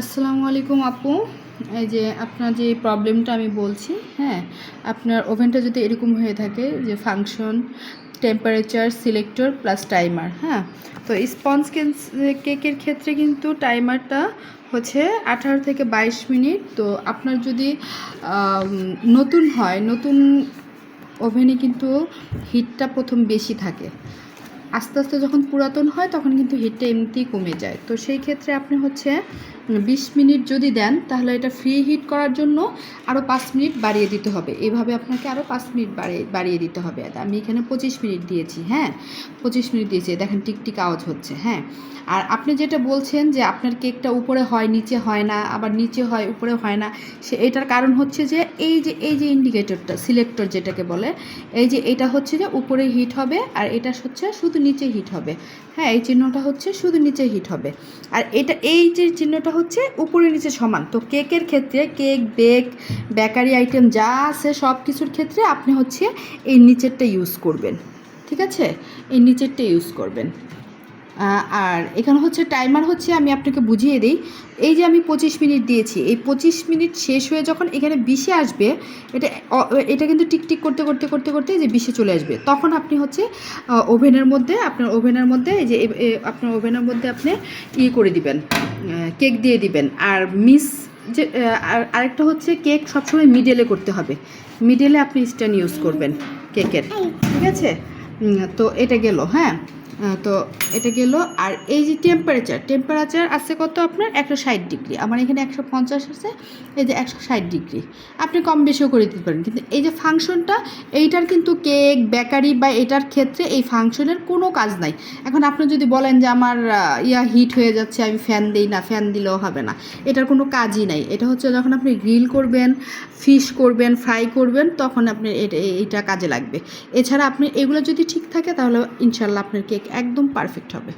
আসসালামু আলাইকুম আপু। এই যে আপনার যে প্রবলেমটা আমি বলছি হ্যাঁ আপনার ওভেনটা যদি এরকম হয়ে থাকে যে function temperature selector plus timer হ্যাঁ তো স্পঞ্জ কেকের ক্ষেত্রে কিন্তু টাইমারটা হচ্ছে আঠারো থেকে বাইশ মিনিট। তো আপনার যদি নতুন হয়, নতুন ওভেনে কিন্তু হিটটা প্রথম বেশি থাকে। আস্তে আস্তে যখন পুরাতন হয়, তখন কিন্তু হিটটা এমনিতেই কমে যায়। তো সেই ক্ষেত্রে আপনি হচ্ছে বিশ মিনিট যদি দেন, তাহলে এটা ফ্রি হিট করার জন্য আরও পাঁচ মিনিট বাড়িয়ে দিতে হবে। এভাবে আপনাকে আরও পাঁচ মিনিট বাড়িয়ে বাড়িয়ে দিতে হবে। আমি এখানে পঁচিশ মিনিট দিয়েছি হ্যাঁ? পঁচিশ মিনিট দিয়েছি দেখেন টিকটিক আওয়াজ হচ্ছে হ্যাঁ? আর আপনি যেটা বলছেন যে আপনার কেকটা উপরে হয়, নিচে হয় না, আবার নিচে হয়, উপরে হয় না, সে এটার কারণ হচ্ছে যে এই যে এই যে ইন্ডিকেটরটা সিলেক্টর যেটাকে বলে, এই যে এটা হচ্ছে যে উপরে হিট হবে আর এটা হচ্ছে শুধু নিচে হিট হবে। হ্যাঁ এই চিহ্নটা হচ্ছে শুধু নিচে হিট হবে। আর এটা, এই যে চিহ্নটা হচ্ছে উপরে নিচে সমান। তো কেকের ক্ষেত্রে কেক, বেক, বেকারি আইটেম যা আছে সব কিছুর ক্ষেত্রে আপনি হচ্ছে এই নিচেরটা ইউজ করবেন। ঠিক আছে? এই নিচেরটা ইউজ করবেন। আর এখানে হচ্ছে টাইমার হচ্ছে, আমি আপনাকে বুঝিয়ে দিই। এই যে আমি পঁচিশ মিনিট দিয়েছি, এই পঁচিশ মিনিট শেষ হয়ে যখন এখানে বিশে আসবে, এটা এটা কিন্তু টিকটিক করতে করতে করতে করতে যে বিশে চলে আসবে। তখন আপনি হচ্ছে ওভেনের মধ্যে, আপনার ওভেনের মধ্যে এই যে আপনার ওভেনের মধ্যে আপনি ইয়ে করে দিবেন কেক দিয়ে দিবেন। আর মিস, যে আর আরেকটা হচ্ছে কেক সবসময় মিডেলে করতে হবে। মিডেলে আপনি স্ট্যান্ড ইউজ করবেন কেকের। ঠিক আছে? তো এটা গেল হ্যাঁ? তো এটা গেল। আর এই যে টেম্পারেচার টেম্পারেচার আছে কত আপনার? একশো ষাট ডিগ্রি। আমার এখানে একশো পঞ্চাশ আছে, এই যে একশো ষাট ডিগ্রি। আপনি কম বেশিও করে দিতে পারেন। কিন্তু এই যে ফাংশনটা, এইটার কিন্তু কেক, বেকারি বা এটার ক্ষেত্রে এই ফাংশনের কোনো কাজ নাই। এখন আপনি যদি বলেন যে আমার ইয়া হিট হয়ে যাচ্ছে, আমি ফ্যান দিই না ফ্যান দিলেও হবে না। এটার কোনো কাজই নাই। এটা হচ্ছে যখন আপনি গ্রিল করবেন ফিশ করবেন ফ্রাই করবেন, তখন আপনি এটা কাজে লাগবে। এছাড়া আপনি এগুলো যদি ঠিক থাকে, তাহলে ইনশাল্লাহ আপনার কেক একদম পারফেক্ট হবে।